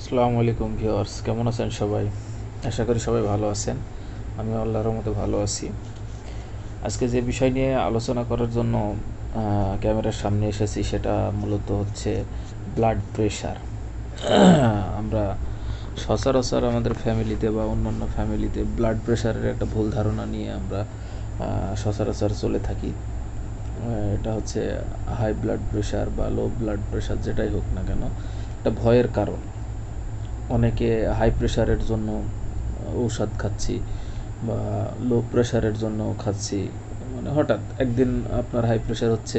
আসসালামু আলাইকুম ভিউয়ার্স, কেমন আছেন সবাই? আশা করি সবাই ভালো আছেন। আমি আল্লাহর মতো ভালো আছি। আজকে যে বিষয় নিয়ে আলোচনা করার জন্য ক্যামেরার সামনে এসেছি সেটা মূলত হচ্ছে ব্লাড প্রেশার আমরা সচরাচর আমাদের ফ্যামিলিতে বা অন্যান্য ফ্যামিলিতে ব্লাড প্রেশারের একটা ভুল ধারণা নিয়ে আমরা সচরাচর চলে থাকি। এটা হচ্ছে হাই ব্লাড প্রেশার বা লো ব্লাড প্রেশার যেটাই হোক না কেন, এটা ভয়ের কারণ। অনেকে হাই প্রেশারের জন্য ঔষধ খাচ্ছি বা লো প্রেশারের জন্য খাচ্ছি। মানে হঠাৎ একদিন আপনার হাই প্রেশার হচ্ছে,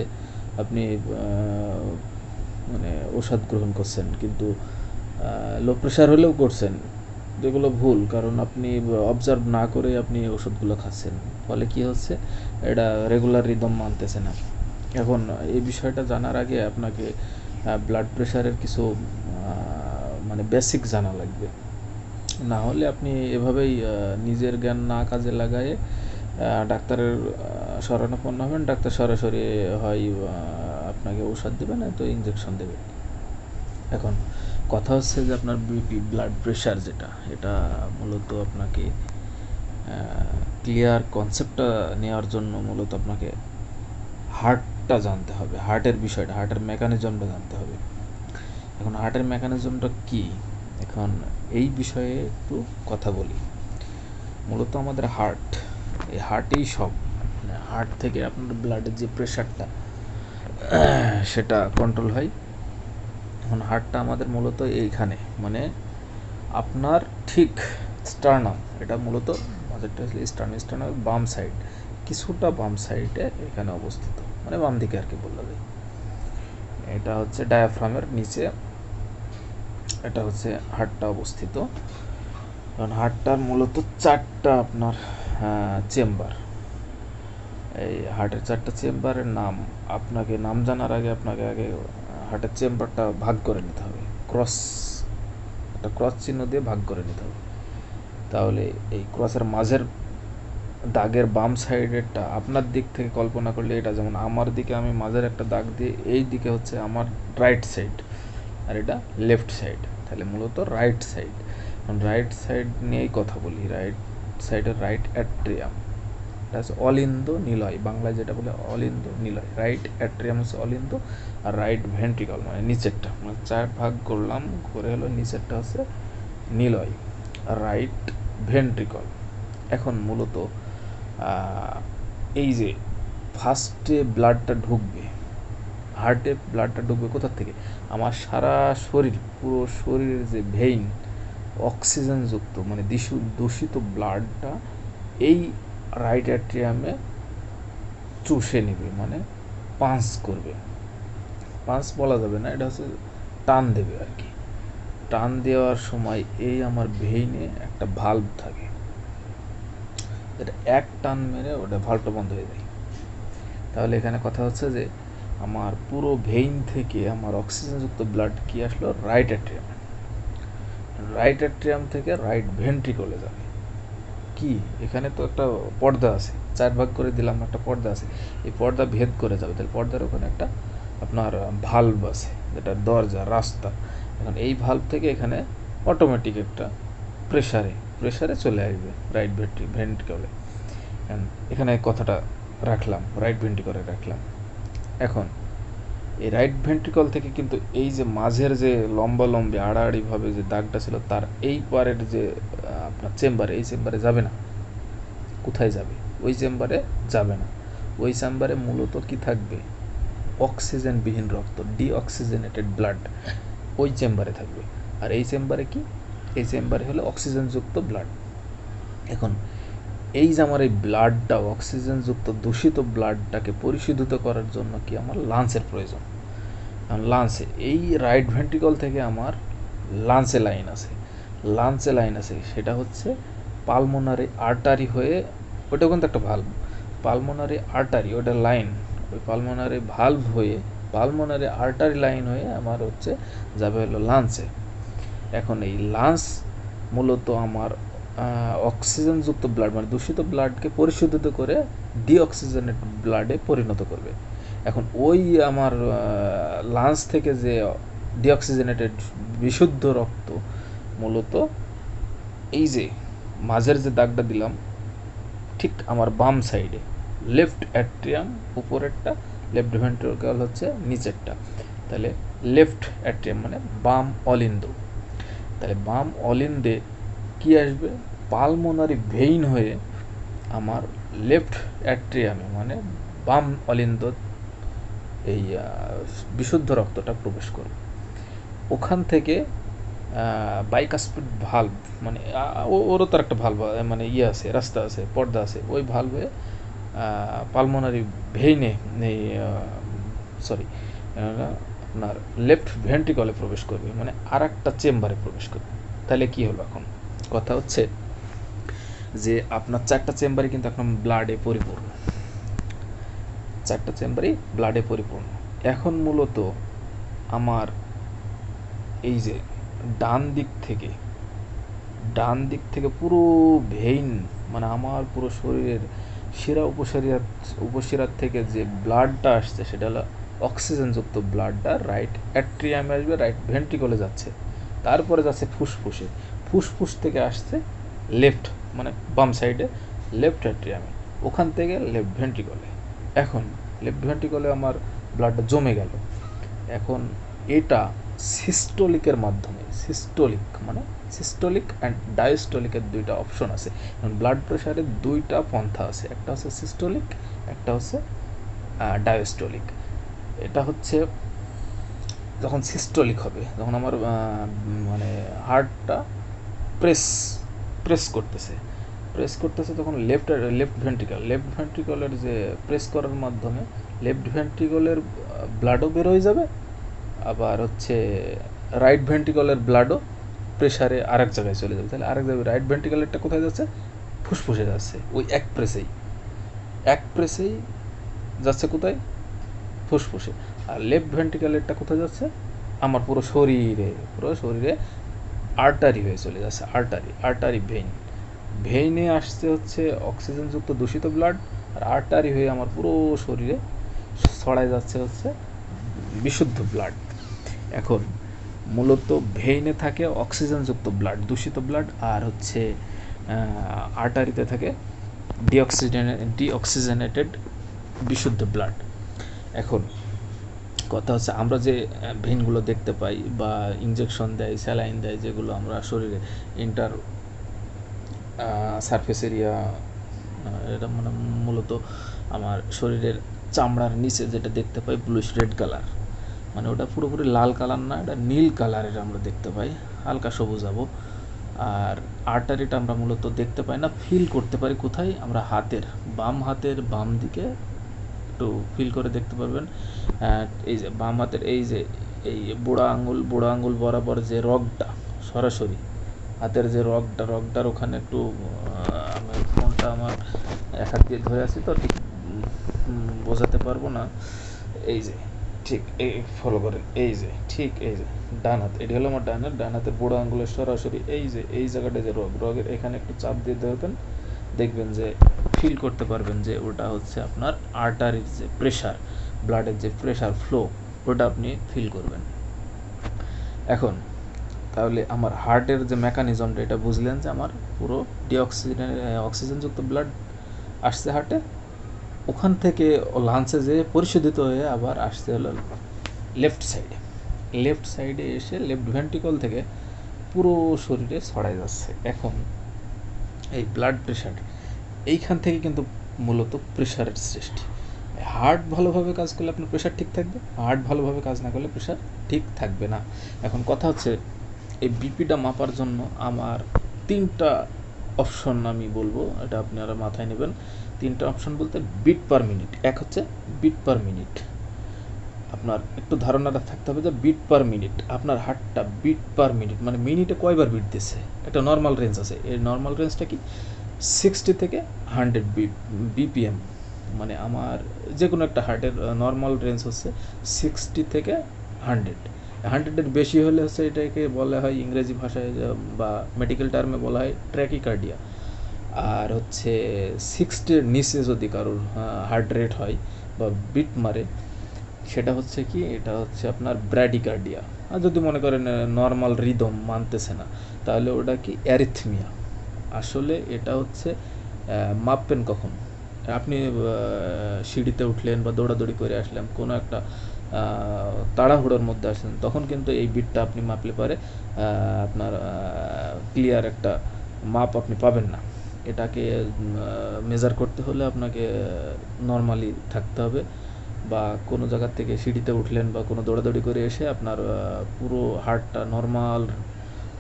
আপনি মানে ওষুধ গ্রহণ করছেন, কিন্তু লো প্রেশার হলেও করছেন। যেগুলো ভুল, কারণ আপনি অবজার্ভ না করে আপনি ওষুধগুলো খাচ্ছেন। ফলে কি হচ্ছে? এটা রেগুলার রিদম মানতেছে না। এখন এই বিষয়টা জানার আগে আপনাকে ব্লাড প্রেশারের কিছু মানে বেসিক জানা লাগবে। না হলে আপনি এভাবেই নিজের জ্ঞান না কাজে লাগায়ে ডাক্তারের শরণাপন্ন হবেন। ডাক্তার সরাসরি হয় আপনাকে ঔষধ দেবে, না তো ইঞ্জেকশন দেবে। এখন, কথা হচ্ছে যে আপনার বিপি ব্লাড প্রেশার যেটা, এটা মূলত আপনাকে ক্লিয়ার কনসেপ্টটা নেওয়ার জন্য মূলত আপনাকে হার্টটা জানতে হবে। হার্টের বিষয়টা হার্টের মেকানিজমটা জানতে হবে। এখন হার্টের মেকানিজমটা কি? এখন এই বিষয়ে একটু কথা বলি। মূলত আমাদের হার্ট, এই হার্টেই সব। মানে হার্ট থেকে আপনার ব্লাডের যে প্রেশারটা, সেটা কন্ট্রোল হয়। এখন হার্টটা আমাদের মূলত এইখানে। মানে আপনার ঠিক স্টার্নাম এটা মূলত মাঝেরটা স্টার্নাম স্টার্নাম বাম সাইড কিছুটা বাম সাইডে এখানে অবস্থিত। মানে বাম দিকে আর কি বললা এটা হচ্ছে ডায়াফ্রামের নিচে এটা হচ্ছে হাড়টা অবস্থিত। কারণ হাড়টার মূলত চারটা আপনার চেম্বার। এই হার্টের চারটা চেম্বারের নাম, আপনাকে নাম জানার আগে আপনাকে আগে হার্টের চেম্বারটা ভাগ করে নিতে হবে। ক্রস, একটা ক্রস চিহ্ন দিয়ে ভাগ করে নিতে হবে। তাহলে এই ক্রসের মাঝের দাগের বাম সাইডেরটা আপনার দিক থেকে কল্পনা করলে এটা যেমন আমার দিকে আমি মাঝের একটা দাগ দিয়ে এই দিকে হচ্ছে আমার রাইট সাইড। আর এটা লেফট সাইড তাহলে মূলত রাইট সাইড রাইট সাইড নিয়েই কথা বলি রাইট সাইডের রাইট অ্যাট্রিয়াম হচ্ছে অলিন্দ নিলয় বাংলায় যেটা বলে অলিন্দ নিলয় রাইট অ্যাট্রিয়াম হচ্ছে অলিন্দ আর রাইট ভেন্ট্রিকল মানে নিচেরটা মানে চার ভাগ করলাম, করে হলো নিচেরটা হচ্ছে নিলয় আর রাইট ভেন্ট্রিকল এখন মূলত এই যে ফার্স্টে ব্লাডটা ঢুকবে হার্টে ব্লাডটা ঢুকবে কোথা থেকে? আমার সারা শরীর, পুরো শরীরের যে ভেইন অক্সিজেনযুক্ত মানে দিশু- দূষিত ব্লাডটা এই রাইট অ্যাট্রিয়ামে চুষে নেবে মানে পাঞ্চ করবে। পাঞ্চ বলা যাবে না, এটা হচ্ছে টান দেবে আর কি। টান দেওয়ার সময় এই আমার ভেইনে একটা ভাল্ব থাকে। এটা এক টান মেরে ওটা ভাল্বটা বন্ধ হয়ে যায়। তাহলে এখানে কথা হচ্ছে যে আমার পুরো ভেইন থেকে আমার অক্সিজেনযুক্ত ব্লাড কি আসলো? রাইট অ্যাট্রিয়াম রাইট অ্যাট্রিয়াম থেকে রাইট ভেন্ট্রিকলে যাবে। কি? এখানে তো একটা পর্দা আছে। চার ভাগ করে দিলাম, একটা পর্দা আছে। এই পর্দা ভেদ করে যাবে। তাহলে পর্দার ওখানে একটা আপনার ভাল্ব আছে, যেটা দরজা, রাস্তা। এখন এই ভাল্ব থেকে এখানে অটোমেটিক একটা প্রেশারে প্রেশারে চলে আসবে রাইট ভেন্ট্রি ভেন্ট্রিকলে এখানে কথাটা রাখলাম রাইট ভেন্ট্রিকলে রাখলাম। এখন, এই রাইট ভেন্ট্রিকল থেকে কিন্তু এই যে মাঝের যে লম্বা লম্বি আড়াআড়িভাবে যে দাগটা ছিল, তার এই পারের যে আপনার চেম্বারে, এই চেম্বারে যাবে না। কোথায় যাবে? ওই চেম্বারে যাবে না। ওই চেম্বারে মূলত কি থাকবে? অক্সিজেনবিহীন রক্ত ডিঅক্সিজেনেটেড ব্লাড ওই চেম্বারে থাকবে। আর এই চেম্বারে কি? এই চেম্বারে হলো অক্সিজেনযুক্ত ব্লাড এখন এই যে আমার এই ব্লাডটা অক্সিজেনযুক্ত দূষিত ব্লাডটাকে পরিশোধিত করার জন্য কি আমার লাঞ্চের প্রয়োজন? লাঞ্চে এই রাইট ভেন্ট্রিকল থেকে আমার লাঞ্চে লাইন আছে। লাঞ্চে লাইন আছে, সেটা হচ্ছে পালমোনারি আর্টারি হয়ে, ওটা কিন্তু একটা ভাল্ব পালমোনারি আর্টারি ওটা লাইন ওই পালমোনারি ভাল্ব হয়ে পালমোনারি আর্টারি লাইন হয়ে আমার হচ্ছে যাবে হলো লাঞ্চে এখন এই লাঞ্চ মূলত আমার অক্সিজেনযুক্ত ব্লাড মানে দূষিত ব্লাডকে পরিশোধিত করে ডিঅক্সিজেনেট ব্লাডে পরিণত করবে। এখন ওই আমার লাঞ্চ থেকে যে ডিঅক্সিজেনেটেড বিশুদ্ধ রক্ত, মূলত এই যে মাঝের যে দাগটা দিলাম, ঠিক আমার বাম সাইডে লেফট অ্যাট্রিয়াম উপরেরটা লেফট ভেন্ট্রিকল হচ্ছে নিচেরটা। তাহলে লেফট অ্যাট্রিয়াম মানে বাম অলিন্দ। তাহলে বাম অলিন্দে কি আসবে? পালমোনারি ভেইন হয়ে আমার লেফট অ্যাট্রিয়ামে মানে বাম অলিন্দ এই বিশুদ্ধ রক্তটা প্রবেশ করবে ওখান থেকে বাইকাসপিড ভালভ মানে ওরও তো একটা ভালভ মানে ইয়ে আছে, রাস্তা আছে, পর্দা আছে, ওই ভালভে পালমোনারি ভেইনে সরি আপনার লেফট ভেন্ট্রিকলে প্রবেশ করবে মানে আর একটা চেম্বারে প্রবেশ করবে। তাহলে কি হলো এখন? কথা হচ্ছে যে আপনার চারটা চেম্বারই কিন্তু এখন ব্লাডে পরিপূর্ণ। চারটা চেম্বারই ব্লাডে পরিপূর্ণ। এখন মূলত আমার এই যে ডান দিক থেকে, ডান দিক থেকে পুরো ভেইন মানে আমার পুরো শরীরের শিরা উপশিরাত উপশিরার থেকে যে ব্লাডটা আসছে সেটা হলো অক্সিজেনযুক্ত ব্লাডটা রাইট অ্যাট্রিয়ামে আসবে রাইট ভেন্ট্রিকলে যাচ্ছে। তারপরে যাচ্ছে ফুসফুসে। ফুসফুস থেকে আসছে লেফট মানে বাম সাইডে লেফট অ্যাট্রিয়ামে ওখান থেকে লেফট ভেন্ট্রিকলে এখন লেফট ভেন্ট্রিকলে আমার ব্লাডটা জমে গেল। এখন এটা সিস্টোলিকের মাধ্যমে সিস্টোলিক মানে সিস্টোলিক অ্যান্ড ডায়াস্টোলিকের দুইটা অপশন আছে। এখন ব্লাড প্রেশারের দুইটা পন্থা আছে। একটা হচ্ছে সিস্টোলিক একটা হচ্ছে ডায়াস্টোলিক এটা হচ্ছে যখন সিস্টোলিক হবে যখন আমার মানে হার্টটা প্রেস প্রেস করতেছে। প্রেস করতেছে তখন লেফট লেফট ভেন্ট্রিকল লেফট ভেন্ট্রিকলের যে প্রেস করার মাধ্যমে লেফট ভেন্ট্রিকলের ব্লাডও বের হয়ে যাবে, আবার হচ্ছে রাইট ভেন্ট্রিকলের ব্লাডও প্রেসারে আরেক জায়গায় চলে যাবে। তাহলে আরেক জায়গায় রাইট ভেন্ট্রিকলেরটা কোথায় যাচ্ছে? ফুসফুসে যাচ্ছে, ওই এক প্রেসেই এক প্রেসেই যাচ্ছে কোথায়? ফুসফুসে। আর লেফট ভেন্ট্রিকলেরটা কোথায় যাচ্ছে? আমার পুরো শরীরে পুরো শরীরে আর্টারি হয়ে চলে যাচ্ছে আর্টারি আর্টারি ভেইন ভেইনে আসছে হচ্ছে অক্সিজেনযুক্ত দূষিত ব্লাড আর আর্টারি হয়ে আমার পুরো শরীরে ছড়ায় যাচ্ছে হচ্ছে বিশুদ্ধ ব্লাড এখন মূলত ভেইনে থাকে অক্সিজেনযুক্ত ব্লাড দূষিত ব্লাড আর হচ্ছে আর্টারিতে থাকে ডিঅক্সিজেনে ডিঅক্সিজেনেটেড বিশুদ্ধ ব্লাড এখন কথা হচ্ছে, আমরা যে ভেনগুলো দেখতে পাই বা ইঞ্জেকশন দেয় স্যালাইন দেয়, যেগুলো আমরা শরীরে ইন্টার সারফেস এরিয়া এটা মানে মূলত আমার শরীরের চামড়ার নিচে যেটা দেখতে পাই ব্লুইশ রেড কালার মানে ওটা পুরোপুরি লাল কালার না, এটা নীল কালারের আমরা দেখতে পাই, হালকা সবুজ আবো আর আর্টারিটা আমরা মূলত দেখতে পাই না ফিল করতে পারি কোথায়? আমরা হাতের, বাম হাতের বাম দিকে একটু ফিল করে দেখতে পারবেন। এই যে বাম হাতের এই যে, এই বুড়া আঙ্গুল, বুড়া আঙুল বরাবর যে রগটা সরাসরি, হাতের যে রগটা, রগটার ওখানে একটু আমি ফোনটা আমার এক হাত দিয়ে ধরে আছি তো, ঠিক বোঝাতে পারব না। এই যে, ঠিক, এই ফলো করেন, এই যে, ঠিক, এই যে, ডান হাত, এটি হলো আমার ডান হাত, ডান হাতের বুড়ো আঙুলের সরাসরি এই যে, এই জায়গাটা যে রগ, রগের এখানে একটু চাপ দিয়ে ধরবেন, দেখবেন যে ফিল করতে পারবেন যে ওটা হচ্ছে আপনার আর্টারির যে প্রেশার ব্লাডের যে প্রেশার ফ্লো ওটা আপনি ফিল করবেন। এখন, তাহলে আমার হার্টের যে মেকানিজমটা এটা বুঝলেন যে আমার পুরো ডিঅক্সিজেন অক্সিজেনযুক্ত ব্লাড আসছে হার্টে ওখান থেকে লাঞ্চে যে পরিশোধিত হয়ে আবার আসতে হলো লেফট সাইডে লেফট সাইডে এসে লেফট ভেন্ট্রিকল থেকে পুরো শরীরে ছড়াই যাচ্ছে। এখন, এই ব্লাড প্রেশার এইখান থেকে কিন্তু মূলত প্রেশারের সৃষ্টি। হার্ট ভালোভাবে কাজ করলে আপনার প্রেশার ঠিক থাকবে হার্ট ভালোভাবে কাজ না করলে প্রেশার ঠিক থাকবে না। এখন কথা হচ্ছে, এই বিপিটা মাপার জন্য আমার তিনটা অপশন আমি বলব, এটা আপনারা মাথায় নেবেন। তিনটা অপশন বলতে বিট পার মিনিট এক হচ্ছে বিট পার মিনিট আপনার একটু ধারণাটা থাকতে হবে যে বিট পার মিনিট আপনার হার্টটা বিট পার মিনিট মানে মিনিটে কয়বার বিট দিচ্ছে একটা নর্মাল রেঞ্জ আছে, এই নর্মাল রেঞ্জটা কি? সিক্সটি থেকে হান্ড্রেড বিপিএম মানে আমার যে কোনো একটা হার্টের নর্মাল রেঞ্জ হচ্ছে সিক্সটি থেকে হান্ড্রেড হান্ড্রেডের বেশি হলে হচ্ছে এটাকে বলা হয় ইংরেজি ভাষায় বা মেডিকেল টার্মে বলা হয় ট্র্যাকিকার্ডিয়া আর হচ্ছে সিক্সটির নিচে যদি কারোর হার্ট রেট হয় বা বিট মারে, সেটা হচ্ছে কি, এটা হচ্ছে আপনার ব্র্যাডিকার্ডিয়া আর যদি মনে করেন নর্মাল রিদম মানতেছে না, তাহলে ওটা কি অ্যারিথমিয়া আসলে এটা হচ্ছে মাপবেন কখন? আপনি সিঁড়িতে উঠলেন বা দৌড়াদৌড়ি করে আসলেন, কোনো একটা তাড়াহুড়োর মধ্যে আসলেন, তখন কিন্তু এই বিটটা আপনি মাপলে পারে আপনার ক্লিয়ার একটা মাপ আপনি পাবেন না। এটাকে মেজার করতে হলে আপনাকে নর্মালি থাকতে হবে বা কোনো জায়গার থেকে সিঁড়িতে উঠলেন বা কোনো দৌড়াদৌড়ি করে এসে আপনার পুরো হার্টটা নর্মাল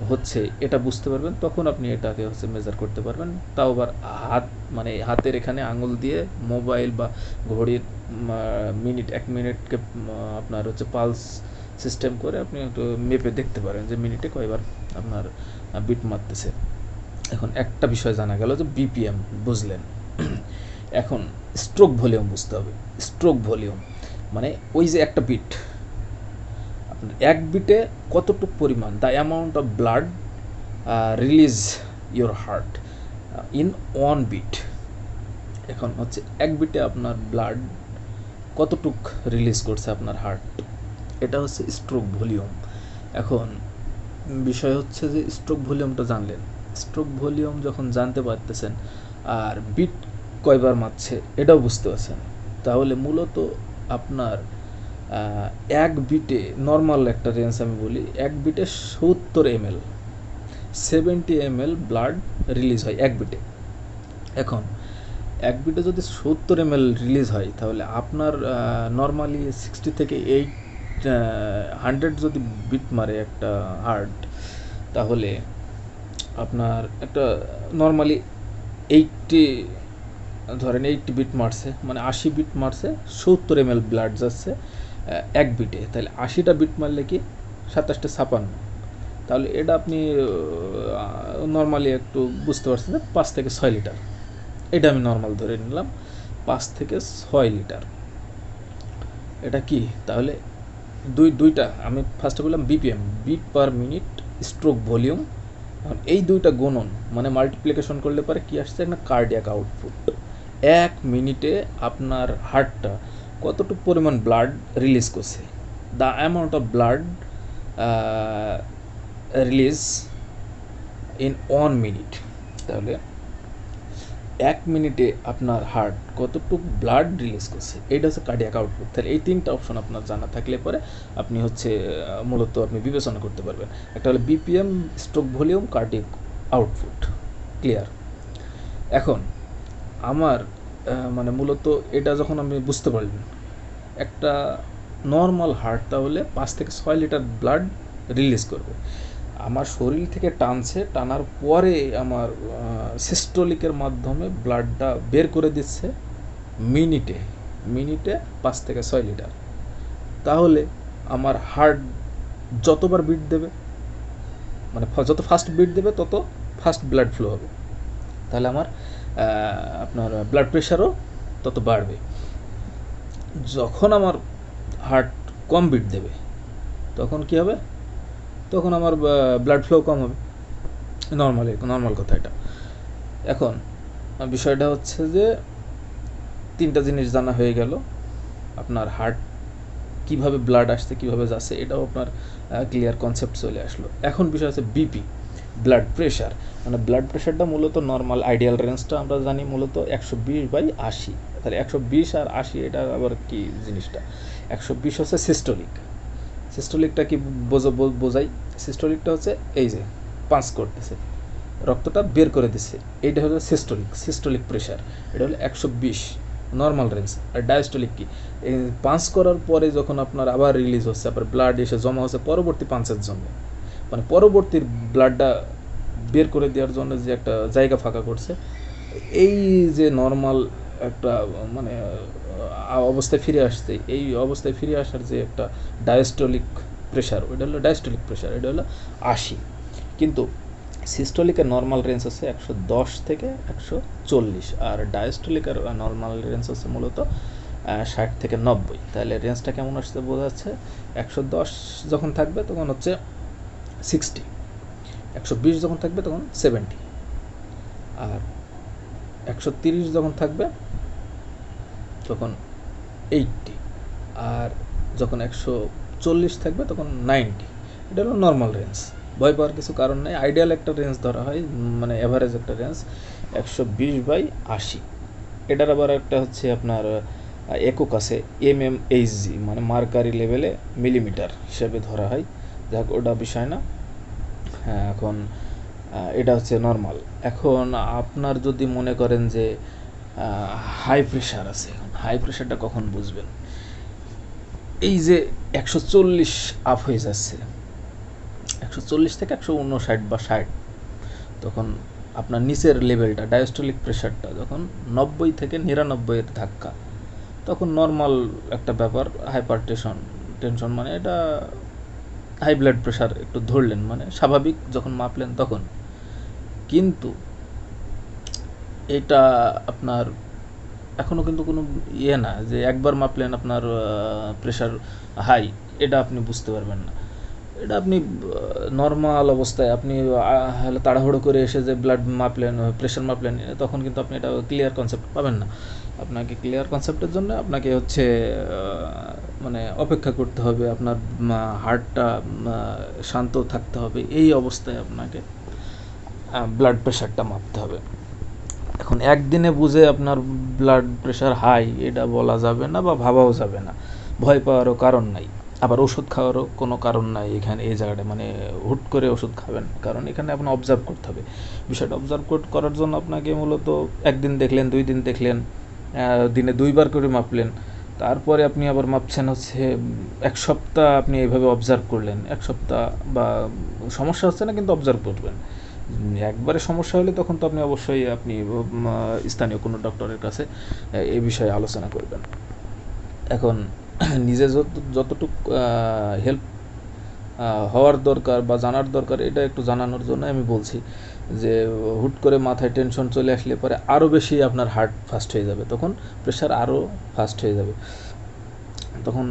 হচ্ছে, এটা বুঝতে পারবেন, তখন আপনি এটাকে হচ্ছে মেজার করতে পারবেন। তাও আবার হাত মানে হাতের এখানে আঙুল দিয়ে মোবাইল বা ঘড়ির মিনিট এক মিনিটকে আপনার হচ্ছে পালস সিস্টেম করে আপনি একটু মেপে দেখতে পারেন যে মিনিটে কয়বার আপনার বিট মারতেছে। এখন একটা বিষয় জানা গেল যে বিপিএম বুঝলেন? এখন স্ট্রোক ভলিউম বুঝতে হবে। স্ট্রোক ভলিউম মানে ওই যে একটা বিট এক বিটে কতটুকু পরিমাণ? The amount of blood release your heart in one beat এখন হচ্ছে এক বিটে আপনার ব্লাড কতটুক রিলিজ করছে আপনার হার্ট এটা হচ্ছে স্ট্রোক ভলিউম এখন বিষয় হচ্ছে যে স্ট্রোক ভলিউমটা জানলেন। স্ট্রোক ভলিউম যখন জানতে পারতেছেন, আর বিট কয়বার মারছে, এটাও বুঝতে পারছেন। তাহলে মূলত আপনার এক বিটে নর্মাল একটা রেঞ্জ আমি বলি, এক বিটে সত্তর M L seventy M L blood release হয় এক বিটে। এখন, এক বিটে যদি সত্তর এম এল রিলিজ হয়, তাহলে আপনার নর্মালি সিক্সটি থেকে এইট হান্ড্রেড যদি বিট মারে একটা হার্ট তাহলে আপনার একটা নর্মালি এইটটি ধরেন এইটটি বিট মারছে মানে আশি বিট মারছে, সত্তর এম এল ব্লাড যাচ্ছে এক বিটে তাহলে আশিটা বিট মারলে কি সাতাশটা ছাপান্ন? তাহলে এটা আপনি নর্মালি একটু বুঝতে পারছেন যে পাঁচ থেকে ছয় লিটার। এটা আমি নর্মাল ধরে নিলাম, পাঁচ থেকে ছয় লিটার। এটা কি? তাহলে দুই, দুইটা, আমি ফার্স্টে বললাম BPM beat per minute stroke volume এখন এই দুইটা গুণন মানে মাল্টিপ্লিকেশন করলে পরে কি আসছে? একটা কার্ডিয়াক আউটপুট এক মিনিটে আপনার হার্টটা কতটুকু পরিমাণ ব্লাড রিলিজ করছে? The amount of blood release in one minute তাহলে এক মিনিটে আপনার হার্ট কতটুকু ব্লাড রিলিজ করছে? এইটা হচ্ছে কার্ডিয়াক আউটপুট তাহলে এই তিনটা অপশন আপনার জানা থাকলে পরে আপনি হচ্ছে মূলত আপনি বিবেচনা করতে পারবেন। একটা হলো BPM stroke volume cardiac output clear এখন, আমার মানে মূলত এটা যখন আমি বুঝতে পারলাম, একটা নর্মাল হার্ট তাহলে পাঁচ থেকে ছয় লিটার ব্লাড রিলিজ করবে। আমার শরীর থেকে টানছে, টানার পরে আমার সিস্টোলিকের মাধ্যমে ব্লাডটা বের করে দিচ্ছে মিনিটে মিনিটে পাঁচ থেকে ছয় লিটার। তাহলে আমার হার্ট যতবার বিট দেবে মানে যত ফাস্ট বিট দেবে, তত ফাস্ট ব্লাড ফ্লো হবে। তাহলে আমার আপনার ব্লাড প্রেশারও তত বাড়বে। যখন আমার হার্ট কম বিট দেবে, তখন কি হবে? তখন আমার ব্লাড ফ্লো কম হবে। নর্মালি নর্মাল কথা এটা। এখন, বিষয়টা হচ্ছে যে, তিনটা জিনিস জানা হয়ে গেল। আপনার হার্ট কীভাবে ব্লাড আসছে, কীভাবে যাচ্ছে, এটাও আপনার ক্লিয়ার কনসেপ্ট চলে আসলো। এখন বিষয় হচ্ছে বিপি ব্লাড প্রেশার মানে ব্লাড প্রেশারটা মূলত নর্মাল আইডিয়াল রেঞ্জটা আমরা জানি মূলত একশো বিশ বাই আশি। তাহলে একশো বিশ আর আশি, এটা আবার কি জিনিসটা? একশো বিশ হচ্ছে সিস্টোলিক সিস্টোলিকটা কি বোঝাই? সিস্টোলিকটা হচ্ছে এই যে পাঁচ করতেছে। রক্তটা বের করে দিচ্ছে। এইটা হলো সিস্টোলিক সিস্টোলিক প্রেশার এটা হলো একশো বিশ নর্মাল রেঞ্জ আর ডায়াস্টোলিক কি? পাঁচ করার পরে যখন আপনার আবার রিলিজ হচ্ছে আবার ব্লাড এসে জমা হচ্ছে, পরবর্তী পাঁচের জন্য। মানে পরবর্তী ব্লাডটা বের করে দেওয়ার জন্য যে একটা জায়গা ফাঁকা করছে, এই যে নর্মাল একটা মানে অবস্থায় ফিরে আসছে, এই অবস্থায় ফিরে আসার যে একটা ডায়াস্টোলিক প্রেশার ওইটা হলো ডায়াস্টোলিক প্রেশার এটা হলো আশি। কিন্তু সিস্টোলিকের নর্মাল রেঞ্জ হচ্ছে একশো দশ থেকে একশো চল্লিশ, আর ডায়াস্টোলিকের নর্মাল রেঞ্জ হচ্ছে মূলত ষাট থেকে নব্বই। তাহলে রেঞ্জটা কেমন আসছে বোঝা যাচ্ছে, একশো দশ যখন থাকবে তখন হচ্ছে সিক্সটি একশো বিশ যখন থাকবে তখন সেভেন্টি আর একশো তিরিশ যখন থাকবে তখন এইটটি আর যখন একশো চল্লিশ থাকবে তখন নাইনটি এটা হলো নর্মাল রেঞ্জ ভয় পাওয়ার কিছু কারণ নেই। আইডিয়াল একটা রেঞ্জ ধরা হয় মানে অ্যাভারেজ একটা রেঞ্জ একশো বিশ বাই আশি। এটার আবার একটা হচ্ছে আপনার একক আছে এম এম এইচ জি মানে মার্কারি লেভেলে মিলিমিটার হিসেবে ধরা হয়। যাক ওটা বিষয় না। হ্যাঁ এখন এটা হচ্ছে নর্মাল এখন আপনার যদি মনে করেন যে হাই প্রেশার আছে এখন হাই প্রেশারটা কখন বুঝবেন? এই যে একশো চল্লিশ আপ হয়ে যাচ্ছে, একশো চল্লিশ থেকে একশো উনষাট বা ষাট, তখন আপনার নিচের লেভেলটা ডায়াস্টোলিক প্রেশারটা যখন নব্বই থেকে নিরানব্বইয়ের ধাক্কা, তখন নর্মাল একটা ব্যাপার হাইপার টেনশন টেনশন মানে এটা হাই ব্লাড প্রেশার একটু ধরলেন মানে স্বাভাবিক যখন মাপলেন তখন। কিন্তু এটা আপনার এখনও কিন্তু কোনো ইয়ে না, যে একবার মাপলেন আপনার প্রেশার হাই, এটা আপনি বুঝতে পারবেন না। এটা আপনি নর্মাল অবস্থায় আপনি তাড়াহুড়ো করে এসে যে ব্লাড মাপলেন প্রেশার মাপলেন, তখন কিন্তু আপনি এটা ক্লিয়ার কনসেপ্ট পাবেন না। আপনাকে ক্লিয়ার কনসেপ্টের জন্য আপনাকে হচ্ছে মানে অপেক্ষা করতে হবে, আপনার হার্টটা শান্ত থাকতে হবে, এই অবস্থায় আপনাকে ব্লাড প্রেশারটা মাপতে হবে। এখন একদিনে বুঝে আপনার ব্লাড প্রেশার হাই এটা বলা যাবে না বা ভাবাও যাবে না। ভয় পাওয়ারও কারণ নাই। আবার ওষুধ খাওয়ারও কোনো কারণ নাই এখানে, এই জায়গাটা মানে হুট করে ওষুধ খাবেন। কারণ এখানে আপনার অবজার্ভ করতে হবে। বিষয়টা অবজার্ভ করার জন্য আপনাকে মূলত একদিন দেখলেন, দুই দিন দেখলেন দিনে দুইবার করে মাপলেন। তারপরে আপনি আবার মাপছেন হচ্ছে এক সপ্তাহ আপনি এইভাবে অবজার্ভ করলেন। এক সপ্তাহ বা সমস্যা হচ্ছে না, কিন্তু অবজার্ভ করবেন। একবারে সমস্যা হলে তখন তো আপনি অবশ্যই আপনি স্থানীয় কোনো ডক্টরের কাছে এ বিষয়ে আলোচনা করবেন। এখন নিজে যত, যতটুকু হেল্প হওয়ার দরকার বা জানার দরকার, এটা একটু জানানোর জন্য আমি বলছি। যে হুট করে মাথায় টেনশন চলে আসলে পরে আরও বেশি আপনার হার্ট ফাস্ট হয়ে যাবে। তখন প্রেশার আরও ফাস্ট হয়ে যাবে। তখন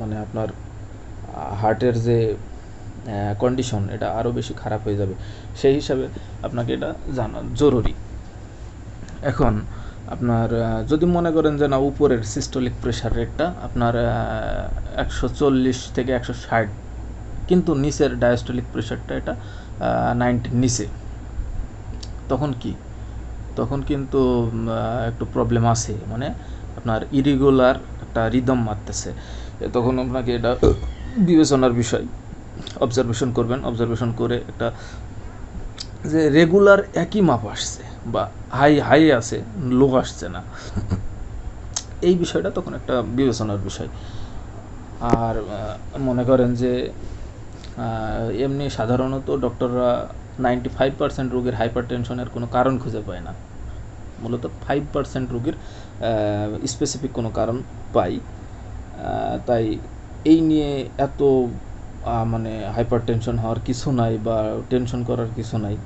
মানে আপনার হার্টের যে কন্ডিশন এটা আরও বেশি খারাপ হয়ে যাবে। সেই হিসাবে আপনাকে এটা জানা জরুরি। এখন আপনার যদি মনে করেন যে না, উপরের সিস্টোলিক প্রেশার রেটটা আপনার একশো চল্লিশ থেকে একশো ষাট, কিন্তু নিচের ডায়াস্টোলিক প্রেশারটা এটা নাইনটির নিচে তখন কি? তখন কিন্তু একটু প্রবলেম আছে। মানে আপনার ইরেগুলার একটা রিদম মারতেছে। তখন আপনাকে এটা বিবেচনার বিষয়। অবজারভেশন করবেন। অবজারভেশন করে একটা যে রেগুলার একই মাপ আসছে বা হাই হাই আছে লো আসছে না। এই বিষয়টা তখন একটা বিবেচনার বিষয়। আর মনে করেন যে এমনি সাধারণত ডক্টররা নাইনটি ফাইভ পার্সেন্ট রোগীর হাইপার টেনশনের কোনো কারণ খুঁজে পায় না। মূলত ফাইভ পার্সেন্ট রোগীর স্পেসিফিক কোনো কারণ পাই। তাই এই নিয়ে এত মানে হাইপার টেনশন হওয়ার কিছু নাই বা টেনশন করার কিছু নাই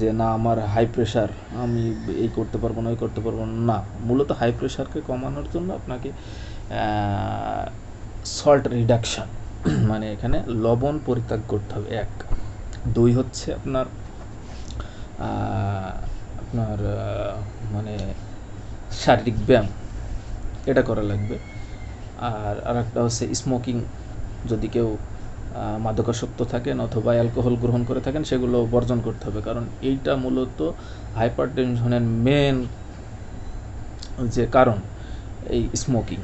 যে না, আমার হাই প্রেশার আমি এই করতে পারব না, ওই করতে পারব না। মূলত হাই প্রেশারকে কমানোর জন্য আপনাকে সল্ট রিডাকশন মানে এখানে লবণ পরিত্যাগ করতে হবে, এক। দুই হচ্ছে আপনার আপনার মানে শারীরিক ব্যায়াম, এটা করা লাগবে। আর আরেকটা হচ্ছে স্মোকিং যদি কেউ মাদকাসক্ত থাকেন অথবা অ্যালকোহল গ্রহণ করে থাকেন, সেগুলো বর্জন করতে হবে। কারণ এইটা মূলত হাইপার টেনশনের মেন যে কারণ, এই স্মোকিং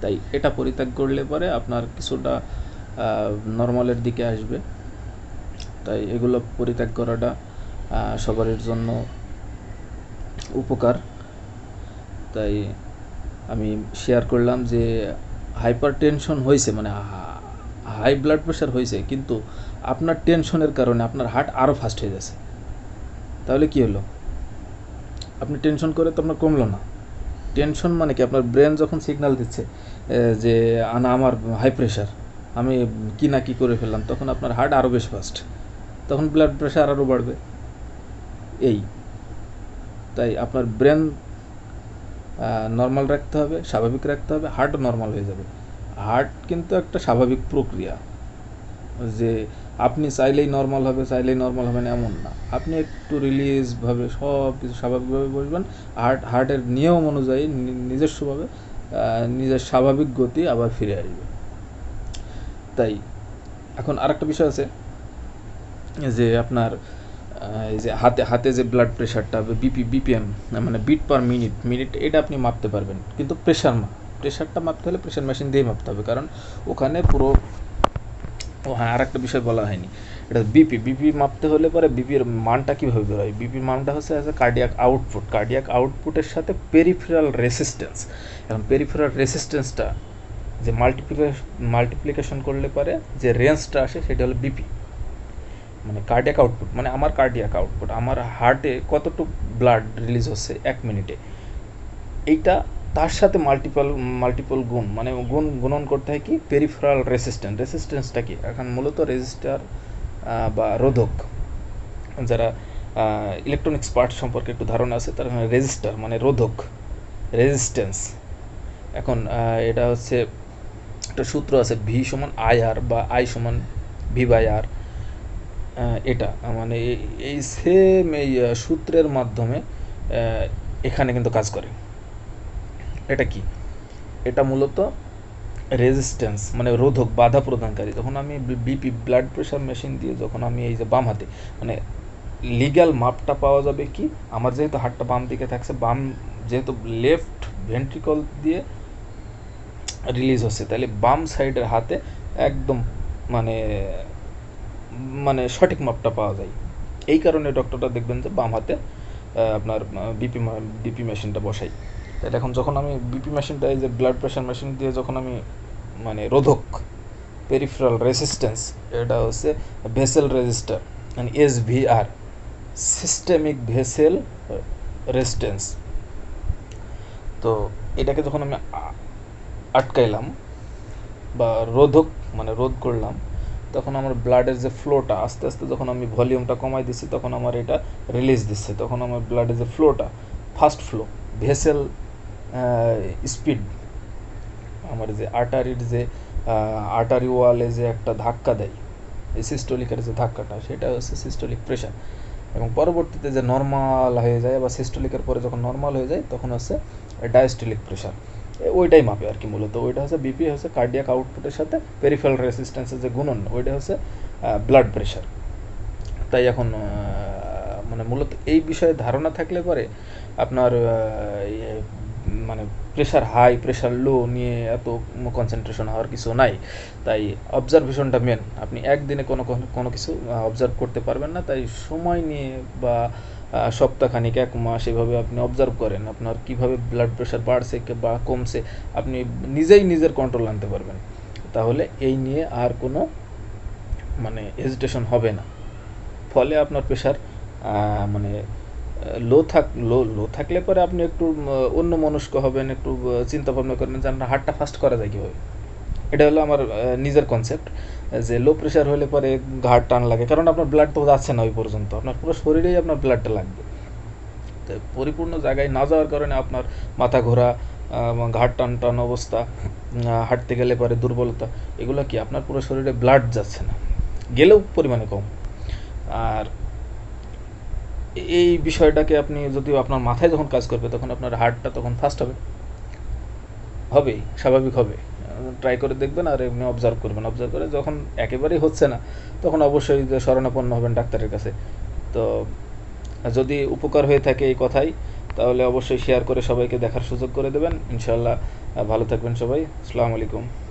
তাই এটা পরিত্যাগ করলে পরে আপনার কিছুটা নর্মালের দিকে আসবে। তাই এগুলো পরিত্যাগ করাটা সবারের জন্য উপকার। তাই আমি শেয়ার করলাম যে হাইপার টেনশন হয়েছে মানে হাই ব্লাড প্রেশার হয়েছে কিন্তু আপনার টেনশনের কারণে আপনার হার্ট আরও ফাস্ট হয়ে যাচ্ছে তাহলে কি হলো? আপনি টেনশন করে তো আপনার কমলো না। টেনশন মানে কি? আপনার ব্রেন যখন সিগন্যাল দিচ্ছে যে আনা আমার হাই প্রেশার আমি কি না কি করে ফেললাম, তখন আপনার হার্ট আরও বেশি ফাস্ট তখন ব্লাড প্রেশার আরও বাড়বে। এই। তাই আপনার ব্রেন নর্মাল রাখতে হবে, স্বাভাবিক রাখতে হবে হার্টও নর্মাল হয়ে যাবে। হার্ট কিন্তু একটা স্বাভাবিক প্রক্রিয়া। যে আপনি চাইলেই নর্মাল হবে, চাইলেই নর্মাল হবে না, এমন না। আপনি একটু রিলিজভাবে সব কিছু স্বাভাবিকভাবে বসবেন। হার্ট হার্টের নিয়ম অনুযায়ী নিজস্বভাবে নিজের স্বাভাবিক গতি আবার ফিরে আসবে। তাই, এখন আরেকটা বিষয় আছে, যে আপনার এই যে হাতে হাতে যে ব্লাড প্রেশারটা বিপি বিপিএম মানে বিট পার মিনিট মিনিট এটা আপনি মাপতে পারবেন। কিন্তু প্রেশার না। প্রেশারটা মাপতে হলে প্রেশার মেশিন দিয়ে মাপতে হবে। কারণ ওখানে পুরো ও হ্যাঁ আর একটা বিষয় বলা হয়নি। এটা বিপি বিপি মাপতে হলে পরে বিপির মানটা কীভাবে বের হয়? বিপির মানটা হচ্ছে as a cardiac output cardiac আউটপুটের সাথে পেরিফেরাল রেসিস্ট্যান্স এখন পেরিফেরাল রেসিস্ট্যান্সটা যে মাল্টিপ্লিকেশন মাল্টিপ্লিকেশন করলে পরে যে রেঞ্জটা আসে সেটা হলো বিপি মানে কার্ডিয়াক আউটপুট মানে আমার কার্ডিয়াক আউটপুট আমার হার্টে কতটুকু ব্লাড রিলিজ হচ্ছে এক মিনিটে এইটা তার সাথে মাল্টিপল মাল্টিপল গুণ মানে গুণ, গুণন করতে হয় কি? পেরিফেরাল রেসিস্ট্যান্স রেসিস্ট্যান্সটা কি? এখন মূলত রেজিস্টার বা রোধক, যারা ইলেকট্রনিক্স পার্ট সম্পর্কে একটু ধারণা আছে, তার রেজিস্টার মানে রোধক রেজিস্ট্যান্স এখন এটা হচ্ছে একটা সূত্র আছে ভি সমান আই আর বা আই সমান ভি বাই আর এটা মানে এই সেম এই সূত্রের মাধ্যমে এখানে কিন্তু কাজ করে। এটা কি? এটা মূলত রেজিস্ট্যান্স মানে রোধক, বাধা প্রদানকারী। যখন আমি বিপি ব্লাড প্রেশার মেশিন দিয়ে যখন আমি এই যে বাম হাতে মানে লিগ্যাল মাপটা পাওয়া যাবে কি? আমার যেহেতু হাতটা বাম দিকে থাকছে, বাম যেহেতু লেফট ভেন্ট্রিকল দিয়ে রিলিজ হচ্ছে, তাহলে বাম সাইডের হাতে একদম মানে মানে সঠিক মাপটা পাওয়া যায়। এই কারণে ডক্টরটা দেখবেন যে বাম হাতে আপনার বিপি বিপি মেশিনটা বসাই তাহলে এখন যখন আমি বিপি মেশিনটা এই যে ব্লাড প্রেশার মেশিন দিয়ে যখন আমি মানে রোধক পেরিফেরাল রেসিস্ট্যান্স এটা হচ্ছে ভেসেল রেজিস্টার মানে S V R systemic vessel resistance তো এটাকে যখন আমি আটকাইলাম বা রোধক মানে রোধ করলাম, তখন আমার ব্লাডের যে ফ্লোটা আস্তে আস্তে যখন আমি ভলিউমটা কমাই দিচ্ছি তখন আমার এটা রিলিজ দিচ্ছে। তখন আমার ব্লাডের যে ফ্লোটা ফাস্ট ফ্লো ভেসেল স্পিড আমার যে আর্টারির যে আর্টারি ওয়ালে যে একটা ধাক্কা দেয়, এই সিস্টোলিকের যে ধাক্কাটা, সেটা হচ্ছে সিস্টোলিক প্রেশার এবং পরবর্তীতে যে নর্মাল হয়ে যায় বা সিস্টোলিকের পরে যখন নর্মাল হয়ে যায়, তখন হচ্ছে ডায়াস্টোলিক প্রেশার ওইটাই মাপে আর কি মূলত। ওইটা হচ্ছে বিপি হচ্ছে কার্ডিয়াক আউটপুটের সাথে পেরিফেরাল রেসিস্ট্যান্সের যে গুণন, ওইটা হচ্ছে ব্লাড প্রেশার তাই এখন মানে মূলত এই বিষয়ে ধারণা থাকলে পরে আপনার মানে প্রেশার হাই প্রেশার লো নিয়ে এত কনসেন্ট্রেশন হওয়ার কিছু নাই। তাই অবজারভেশনটা মেন আপনি একদিনে কোনো কোনো- কিছু অবজার্ভ করতে পারবেন না। তাই সময় নিয়ে বা সপ্তাহখানিক, এক মাস এভাবে আপনি অবজার্ভ করেন। আপনার কীভাবে ব্লাড প্রেশার বাড়ছে বা কমছে, আপনি নিজেই নিজের কন্ট্রোল আনতে পারবেন। তাহলে এই নিয়ে আর কোনো মানে হেজিটেশন হবে না। ফলে আপনার প্রেশার মানে লো থাক, লো লো থাকলে পরে আপনি একটু অন্য মনস্ক হবেন, একটু চিন্তা ভাবনা করবেন যে আপনার হার্টটা ফাস্ট করা যায় কীভাবে। এটা হলো আমার নিজের কনসেপ্ট যে লো প্রেশার হলে পরে ঘাট টান লাগে, কারণ আপনার ব্লাড তো যাচ্ছে না ওই পর্যন্ত, আপনার পুরো শরীরেই আপনার ব্লাডটা লাগবে। তো পরিপূর্ণ জায়গায় না যাওয়ার কারণে আপনার মাথা ঘোরা ঘাট টান টান অবস্থা হাঁটতে গেলে পরে দুর্বলতা, এগুলো কি আপনার পুরো শরীরে ব্লাড যাচ্ছে না, গেলেও পরিমাণে কম। আর এই বিষয়টাকে আপনি যদি আপনার মাথায় যখন কাজ করবে, তখন আপনার হার্টটা তখন ফাস্ট হবে। হবেই স্বাভাবিক হবে। ট্রাই করে দেখবেন আর এমনি অবজার্ভ করবেন। অবজার্ভ করে যখন একেবারেই হচ্ছে না, তখন অবশ্যই শরণাপন্ন হবেন ডাক্তারের কাছে। তো যদি উপকার হয়ে থাকে এই কথাই, তাহলে অবশ্যই শেয়ার করে সবাইকে দেখার সুযোগ করে দেবেন। ইনশাল্লাহ ভালো থাকবেন সবাই। আসসালামু আলাইকুম।